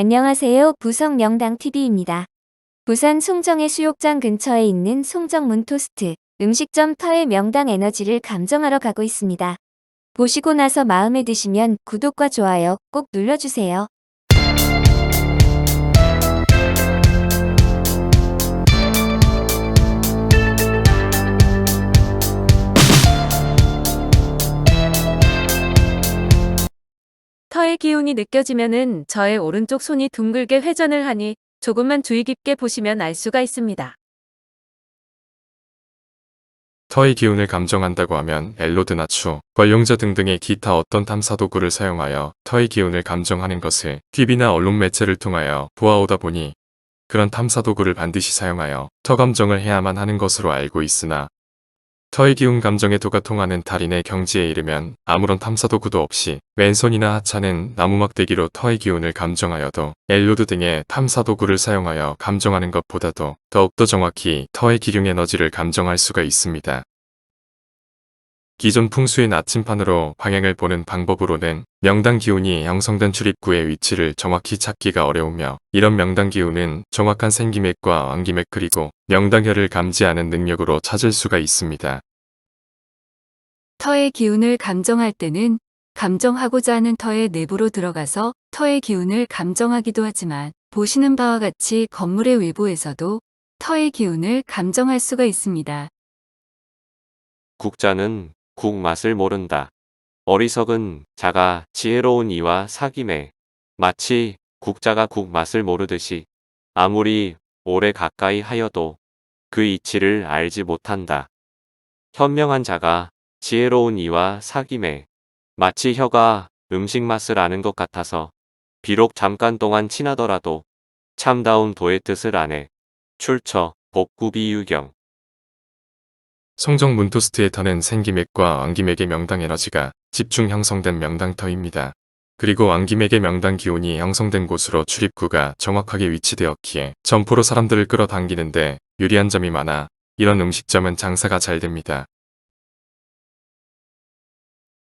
안녕하세요. 부성 명당TV입니다. 부산 송정의 수욕장 근처에 있는 송정문 토스트 음식점 터의 명당 에너지를 감정하러 가고 있습니다. 보시고 나서 마음에 드시면 구독과 좋아요 꼭 눌러주세요. 터의 기운이 느껴지면은 저의 오른쪽 손이 둥글게 회전을 하니 조금만 주의 깊게 보시면 알 수가 있습니다. 터의 기운을 감정한다고 하면 엘로드나 추, 관용자 등등의 기타 어떤 탐사 도구를 사용하여 터의 기운을 감정하는 것을 TV나 언론 매체를 통하여 보아오다 보니 그런 탐사 도구를 반드시 사용하여 터 감정을 해야만 하는 것으로 알고 있으나 터의 기운 감정의 도가 통하는 달인의 경지에 이르면 아무런 탐사 도 구도 없이 왼손이나 하찮은 나무 막대기로 터의 기운을 감정하여도 엘로드 등의 탐사 도구를 사용하여 감정하는 것보다도 더욱더 정확히 터의 기륭 에너지를 감정할 수가 있습니다. 기존 풍수의 나침판으로 방향을 보는 방법으로는 명당 기운이 형성된 출입구의 위치를 정확히 찾기가 어려우며 이런 명당 기운은 정확한 생기맥과 왕기맥 그리고 명당혈을 감지하는 능력으로 찾을 수가 있습니다. 터의 기운을 감정할 때는 감정하고자 하는 터의 내부로 들어가서 터의 기운을 감정하기도 하지만 보시는 바와 같이 건물의 외부에서도 터의 기운을 감정할 수가 있습니다. 국자는 국 맛을 모른다. 어리석은 자가 지혜로운 이와 사귐에 마치 국자가 국 맛을 모르듯이 아무리 오래 가까이 하여도 그 이치를 알지 못한다. 현명한 자가 지혜로운 이와 사귐에 마치 혀가 음식 맛을 아는 것 같아서 비록 잠깐 동안 친하더라도 참다운 도의 뜻을 아네. 출처 복구비 유경 송정 문토스트의 터는 생기맥과 왕기맥의 명당 에너지가 집중 형성된 명당터입니다. 그리고 왕기맥의 명당 기운이 형성된 곳으로 출입구가 정확하게 위치되었기에 점포로 사람들을 끌어당기는데 유리한 점이 많아 이런 음식점은 장사가 잘 됩니다.